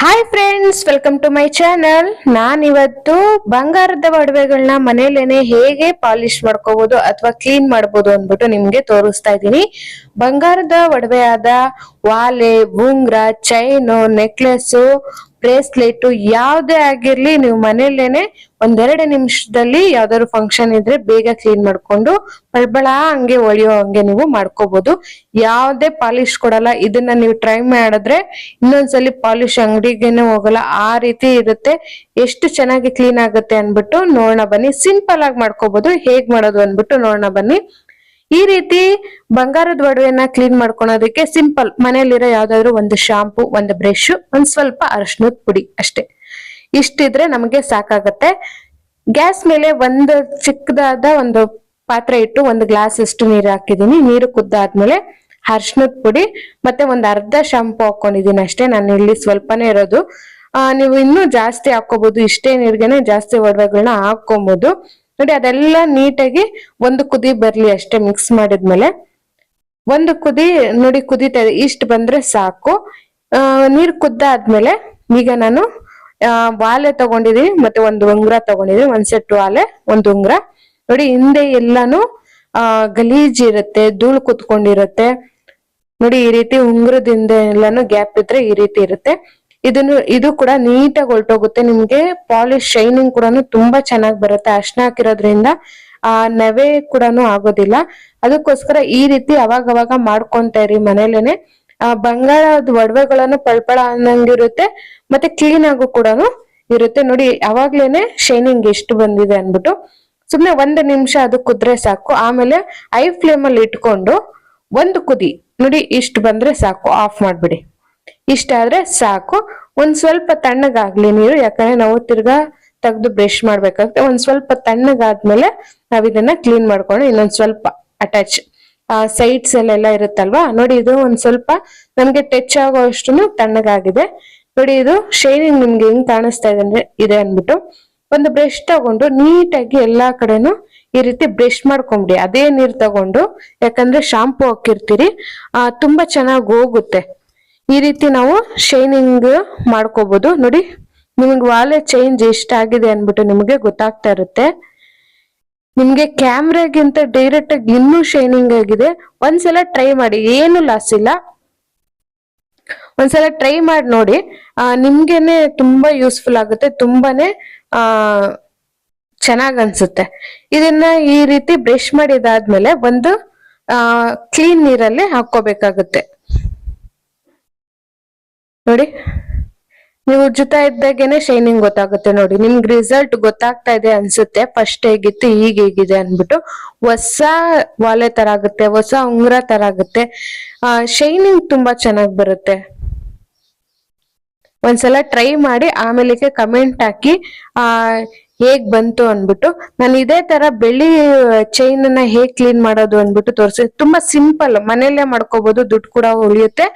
Hi friends welcome to my channel ನಾನು ಇವತ್ತು ಬಂಗಾರದ ಒಡವೆಗಳನ್ನ ಮನೇಲೇನೆ ಹೇಗೆ ಪಾಲಿಶ್ ಮಾಡ್ಕೋಬಹುದು ಅಥವಾ ಕ್ಲೀನ್ ಮಾಡ್ಬೋದು ಅಂದ್ಬಿಟ್ಟು ನಿಮ್ಗೆ ತೋರಿಸ್ತಾ ಇದ್ದೀನಿ. ಬಂಗಾರದ ಒಡವೆಯಾದ ವಾಲೆ ಉಂಗ್ರ ಚೈನು ನೆಕ್ಲೆಸ್ ಬ್ರೇಸ್ಲೆಟ್ ಯಾವ್ದೇ ಆಗಿರ್ಲಿ ನೀವು ಮನೇಲೇನೆ ಒಂದೆರಡು ನಿಮಿಷದಲ್ಲಿ ಯಾವ್ದಾದ್ರು ಫಂಕ್ಷನ್ ಇದ್ರೆ ಬೇಗ ಕ್ಲೀನ್ ಮಾಡ್ಕೊಂಡು ಬಳ್ಬಳ ಹಂಗೆ ಒಳಿಯೋ ಹಂಗೆ ನೀವು ಮಾಡ್ಕೋಬಹುದು ಯಾವ್ದೇ ಪಾಲಿಶ್ ಕೊಡಲ್ಲ. ಇದನ್ನ ನೀವು ಟ್ರೈ ಮಾಡಿದ್ರೆ ಇನ್ನೊಂದ್ಸಲಿ ಪಾಲಿಶ್ ಅಂಗಡಿಗೆನೆ ಹೋಗಲ್ಲ. ಆ ರೀತಿ ಇರುತ್ತೆ. ಎಷ್ಟು ಚೆನ್ನಾಗಿ ಕ್ಲೀನ್ ಆಗುತ್ತೆ ಅನ್ಬಿಟ್ಟು ನೋಡೋಣ ಬನ್ನಿ. ಸಿಂಪಲ್ ಆಗಿ ಮಾಡ್ಕೋಬಹುದು ಹೇಗ್ ಮಾಡೋದು ಅನ್ಬಿಟ್ಟು ನೋಡೋಣ ಬನ್ನಿ. ಈ ರೀತಿ ಬಂಗಾರದ ಒಡವೆನ ಕ್ಲೀನ್ ಮಾಡ್ಕೊಳೋದಕ್ಕೆ ಸಿಂಪಲ್ ಮನೇಲಿರೋ ಯಾವ್ದಾದ್ರು ಒಂದು ಶಾಂಪು ಒಂದು ಬ್ರಷ್ ಒಂದ್ ಸ್ವಲ್ಪ ಅರಶಿನದ ಪುಡಿ ಅಷ್ಟೇ. ಇಷ್ಟಿದ್ರೆ ನಮಗೆ ಸಾಕಾಗತ್ತೆ. ಗ್ಯಾಸ್ ಮೇಲೆ ಒಂದು ಚಿಕ್ಕದಾದ ಒಂದು ಪಾತ್ರೆ ಇಟ್ಟು ಒಂದು ಗ್ಲಾಸ್ ಅಷ್ಟು ನೀರು ಹಾಕಿದೀನಿ. ನೀರು ಕುದ್ದಾದ್ಮೇಲೆ ಅರ್ಶಿನದ ಪುಡಿ ಮತ್ತೆ ಒಂದ್ ಅರ್ಧ ಶಾಂಪು ಹಾಕೊಂಡಿದೀನಿ ಅಷ್ಟೇ. ನಾನು ಇಲ್ಲಿ ಸ್ವಲ್ಪನೇ ಇರೋದು. ಆ, ನೀವು ಇನ್ನೂ ಜಾಸ್ತಿ ಹಾಕೋಬಹುದು ಇಷ್ಟೇ ನೀರ್ಗೆನೆ ಜಾಸ್ತಿ ಒಡವೆಗಳನ್ನ ಹಾಕೊಬಹುದು ನೋಡಿ ಅದೆಲ್ಲ ನೀಟಾಗಿ ಒಂದು ಕುದಿ ಬರ್ಲಿ ಅಷ್ಟೇ ಮಿಕ್ಸ್ ಮಾಡಿದ್ಮೇಲೆ. ಒಂದು ಕುದಿ ನೋಡಿ ಕುದೀತಾ ಇದೆ ಇಷ್ಟು ಬಂದ್ರೆ ಸಾಕು. ನೀರು ಕುದ್ದಾದ್ಮೇಲೆ ಈಗ ನಾನು ವಾಲೆ ತಗೊಂಡಿದೀನಿ ಮತ್ತೆ ಒಂದು ಉಂಗ್ರ ತಗೊಂಡಿದೀನಿ. ಒಂದ್ ಸೆಟ್ ವಾಲೆ, ಒಂದು ಉಂಗ್ರ. ನೋಡಿ ಹಿಂದೆ ಎಲ್ಲಾನು, ಆ, ಗಲೀಜ್ ಇರುತ್ತೆ, ಧೂಳು ಕುತ್ಕೊಂಡಿರುತ್ತೆ. ನೋಡಿ ಈ ರೀತಿ ಉಂಗ್ರದಿಂದ ಎಲ್ಲಾನು ಗ್ಯಾಪ್ ಇದ್ರೆ ಈ ರೀತಿ ಇರುತ್ತೆ. ಇದನ್ನು, ಇದು ಕೂಡ ನೀಟಾಗಿ ಹೊರಟೋಗುತ್ತೆ ನಿಮ್ಗೆ ಪಾಲಿಶ್ ಶೈನಿಂಗ್ ಕೂಡ ತುಂಬಾ ಚೆನ್ನಾಗಿ ಬರುತ್ತೆ. ಅರ್ಶನ ಹಾಕಿರೋದ್ರಿಂದ, ಆ ನವೆ ಕೂಡ ಆಗೋದಿಲ್ಲ. ಅದಕ್ಕೋಸ್ಕರ ಈ ರೀತಿ ಅವಾಗ ಅವಾಗ ಮಾಡ್ಕೊಂತ ಇರಿ ಮನೇಲೇನೆ. ಆ ಬಂಗಾರದ ಒಡವೆಗಳನ್ನು ಪಳ್ಪಳ ಅನ್ನಂಗಿರುತ್ತೆ ಮತ್ತೆ ಕ್ಲೀನ್ ಆಗು ಕೂಡ ಇರುತ್ತೆ. ನೋಡಿ, ಅವಾಗ್ಲೇನೆ ಶೈನಿಂಗ್ ಎಷ್ಟು ಬಂದಿದೆ ಅನ್ಬಿಟ್ಟು ಸುಮ್ನೆ ಒಂದು ನಿಮಿಷ ಅದು ಕುದ್ರೆ ಸಾಕು. ಆಮೇಲೆ ಐ ಫ್ಲೇಮ್ ಅಲ್ಲಿ ಇಟ್ಕೊಂಡು ಒಂದು ಕುದಿ. ನೋಡಿ, ಇಷ್ಟು ಬಂದ್ರೆ ಸಾಕು. ಆಫ್ ಮಾಡ್ಬಿಡಿ. ಇಷ್ಟ ಆದ್ರೆ ಸಾಕು. ಒಂದ್ ಸ್ವಲ್ಪ ತಣ್ಣಗಾಗ್ಲಿ ನೀರು, ಯಾಕಂದ್ರೆ ನಾವು ತಿರ್ಗಾ ತೆಗ್ದು ಬ್ರಷ್ ಮಾಡ್ಬೇಕಾಗುತ್ತೆ. ಒಂದ್ ಸ್ವಲ್ಪ ತಣ್ಣಗಾದ್ಮೇಲೆ ನಾವ್ ಇದನ್ನ ಕ್ಲೀನ್ ಮಾಡ್ಕೊಂಡು ಇನ್ನೊಂದ್ ಸ್ವಲ್ಪ ಅಟ್ಯಾಚ್ ಆ ಸೈಡ್ಸ್ ಎಲ್ಲ ಇರುತ್ತಲ್ವಾ? ನೋಡಿ, ಇದು ಒಂದ್ ಸ್ವಲ್ಪ ನಮ್ಗೆ ಟಚ್ ಆಗೋ ಅಷ್ಟು ತಣ್ಣಗಾಗಿದೆ. ನೋಡಿ, ಇದು ಶೈನಿಂಗ್ ನಿಮ್ಗೆ ಹೆಂಗ್ ಕಾಣಿಸ್ತಾ ಇದೆ ಅಂದ್ರೆ ಇದೆ ಅನ್ಬಿಟ್ಟು ಒಂದು ಬ್ರಷ್ ತಗೊಂಡು ನೀಟಾಗಿ ಎಲ್ಲಾ ಕಡೆನು ಈ ರೀತಿ ಬ್ರಷ್ ಮಾಡ್ಕೊಂಬಿಡಿ. ಅದೇ ನೀರ್ ತಗೊಂಡು, ಯಾಕಂದ್ರೆ ಶಾಂಪೂ ಹಾಕಿರ್ತೀರಿ, ಆ, ತುಂಬಾ ಚೆನ್ನಾಗಿ ಹೋಗುತ್ತೆ. ಈ ರೀತಿ ನಾವು ಶೈನಿಂಗ್ ಮಾಡ್ಕೋಬಹುದು ನೋಡಿ, ನಿಮ್ಗೆ ವಾಲೆ ಚೇಂಜ್ ಎಷ್ಟಾಗಿದೆ ಅನ್ಬಿಟ್ಟು ನಿಮಗೆ ಗೊತ್ತಾಗ್ತಾ ಇರುತ್ತೆ. ನಿಮ್ಗೆ ಕ್ಯಾಮ್ರಾಗಿಂತ ಡೈರೆಕ್ಟ್ ಆಗಿ ಇನ್ನೂ ಶೈನಿಂಗ್ ಆಗಿದೆ. ಒಂದ್ಸಲ ಟ್ರೈ ಮಾಡಿ, ಏನು ಲಾಸ್ ಇಲ್ಲ. ಒಂದ್ಸಲ ಟ್ರೈ ಮಾಡಿ ನೋಡಿ. ನಿಮ್ಗೆನೆ ತುಂಬಾ ಯೂಸ್ಫುಲ್ ಆಗುತ್ತೆ. ತುಂಬಾನೇ, ಆ, ಚೆನ್ನಾಗ್ ಅನ್ಸುತ್ತೆ. ಇದನ್ನ ಈ ರೀತಿ ಬ್ರಷ್ ಮಾಡಿದಾದ್ಮೇಲೆ ಒಂದು, ಆ ಕ್ಲೀನ್ ನೀರಲ್ಲಿ ಹಾಕೋಬೇಕಾಗುತ್ತೆ ನೋಡಿ, ನೀವು ಜೊತೆ ಇದ್ದಾಗೇನೆ ಶೈನಿಂಗ್ ಗೊತ್ತಾಗುತ್ತೆ ನೋಡಿ. ನಿಮ್ಗೆ ರಿಸಲ್ಟ್ ಗೊತ್ತಾಗ್ತಾ ಇದೆ ಅನ್ಸುತ್ತೆ. ಫಸ್ಟ್ ಹೇಗಿತ್ತು, ಈಗ ಹೇಗಿದೆ ಅನ್ಬಿಟ್ಟು ಹೊಸ ವಾಲೆ ತರ ಆಗುತ್ತೆ, ಹೊಸ ಉಂಗುರ ತರ ಆಗುತ್ತೆ. ಆ, ಶೈನಿಂಗ್ ತುಂಬಾ ಚೆನ್ನಾಗ್ ಬರುತ್ತೆ. ಒಂದ್ಸಲ ಟ್ರೈ ಮಾಡಿ ಆಮೇಲೆ ಕಮೆಂಟ್ ಹಾಕಿ, ಆ, ಹೇಗ್ ಬಂತು ಅನ್ಬಿಟ್ಟು ನಾನು ಇದೇ ತರ ಬೆಳ್ಳಿ ಚೈನ್ ಅನ್ನ ಹೇಗ್ ಕ್ಲೀನ್ ಮಾಡೋದು ಅನ್ಬಿಟ್ಟು ತೋರಿಸಿ. ತುಂಬಾ ಸಿಂಪಲ್ ಮನೆಯಲ್ಲೇ ಮಾಡ್ಕೋಬಹುದು ದುಡ್ಡು ಕೂಡ ಉಳಿಯುತ್ತೆ.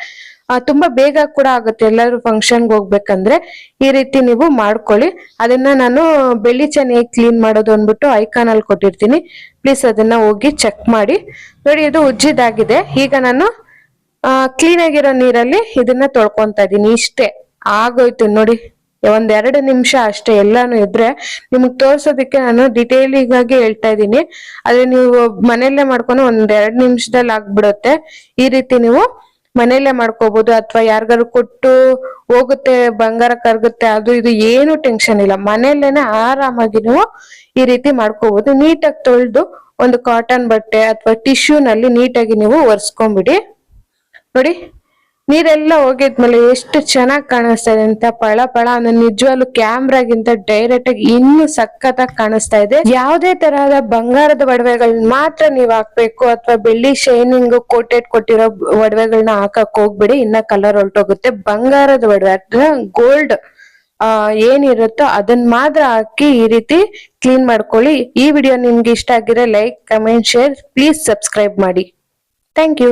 ತುಂಬಾ ಬೇಗ ಕೂಡ ಆಗುತ್ತೆ ಎಲ್ಲರೂ ಫಂಕ್ಷನ್ಗೆ ಹೋಗ್ಬೇಕಂದ್ರೆ ಈ ರೀತಿ ನೀವು ಮಾಡ್ಕೊಳ್ಳಿ. ಅದನ್ನ ನಾನು ಬೆಳ್ಳಿ ಚೆನ್ನಾಗಿ ಕ್ಲೀನ್ ಮಾಡೋದು ಅಂದ್ಬಿಟ್ಟು ಐಕಾನ್ ಅಲ್ಲಿ ಕೊಟ್ಟಿರ್ತೀನಿ. ಪ್ಲೀಸ್ ಅದನ್ನ ಹೋಗಿ ಚೆಕ್ ಮಾಡಿ. ನೋಡಿ, ಇದು ಉಜ್ಜಿದಾಗಿದೆ. ಈಗ ನಾನು ಕ್ಲೀನ್ ಆಗಿರೋ ನೀರಲ್ಲಿ ಇದನ್ನ ತೊಳ್ಕೊಂತ ಇದೀನಿ ಇಷ್ಟೇ. ಆಗೋಯ್ತು ನೋಡಿ. ಒಂದ್ ಎರಡು ನಿಮಿಷ ಅಷ್ಟೇ ಎಲ್ಲಾನು ಇದ್ರೆ ನಿಮ್ಗೆ ತೋರ್ಸೋದಕ್ಕೆ ನಾನು ಡಿಟೇಲಿಂಗ್ ಆಗಿ ಹೇಳ್ತಾ ಇದ್ದೀನಿ. ಆದ್ರೆ ನೀವು ಮನೆಯಲ್ಲೇ ಮಾಡ್ಕೊಂಡು ಒಂದ್ ಎರಡ್ ನಿಮಿಷದಲ್ಲಿ ಆಗ್ಬಿಡುತ್ತೆ. ಈ ರೀತಿ ನೀವು ಮನೆಯಲ್ಲೇ ಮಾಡ್ಕೋಬಹುದು ಅಥವಾ ಯಾರಿಗಾರು ಕೊಟ್ಟು ಹೋಗುತ್ತೆ, ಬಂಗಾರ ಕರ್ಗುತ್ತೆ, ಅದು ಇದು ಏನು ಟೆನ್ಷನ್ ಇಲ್ಲ. ಮನೆಯಲ್ಲೇನೆ ಆರಾಮಾಗಿ ನೀವು ಈ ರೀತಿ ಮಾಡ್ಕೋಬಹುದು ನೀಟಾಗಿ ತೊಳೆದು ಒಂದು ಕಾಟನ್ ಬಟ್ಟೆ ಅಥವಾ ಟಿಶ್ಯೂ ನಲ್ಲಿ ನೀಟಾಗಿ ನೀವು ಒರೆಸ್ಕೊಂಬಿಡಿ ನೋಡಿ. ನೀರೆಲ್ಲ ಹೋಗಿದ್ಮೇಲೆ ಎಷ್ಟು ಚೆನ್ನಾಗಿ ಕಾಣಿಸ್ತಾ ಇದೆ ಅಂತ ಪಳ ಪಳ ಅನ್ನೋ ನಿಜವಾಗ್ಲು ಕ್ಯಾಮ್ರಾಗಿಂತ ಡೈರೆಕ್ಟ್ ಆಗಿ ಇನ್ನು ಸಖತ್ತಾಗಿ ಕಾಣಿಸ್ತಾ ಇದೆ. ಯಾವುದೇ ತರಹದ ಬಂಗಾರದ ಒಡವೆಗಳನ್ನ ಮಾತ್ರ ನೀವ್ ಹಾಕ್ಬೇಕು ಅಥವಾ ಬೆಳ್ಳಿ ಶೈನಿಂಗ್ ಕೋಟೆಡ್ ಕೊಟ್ಟಿರೋ ಒಡವೆಗಳನ್ನ ಹಾಕಕ್ ಹೋಗ್ಬಿಡಿ, ಇನ್ನ ಕಲರ್ ಹೊರಟೋಗುತ್ತೆ. ಬಂಗಾರದ ಒಡವೆ ಅಥವಾ ಗೋಲ್ಡ್ ಆ, ಏನಿರುತ್ತೋ ಅದನ್ನ ಮಾತ್ರ ಹಾಕಿ ಈ ರೀತಿ ಕ್ಲೀನ್ ಮಾಡ್ಕೊಳ್ಳಿ. ಈ ವಿಡಿಯೋ ನಿಮ್ಗೆ ಇಷ್ಟ ಆಗಿದ್ರೆ like comment share please subscribe ಮಾಡಿ. Thank you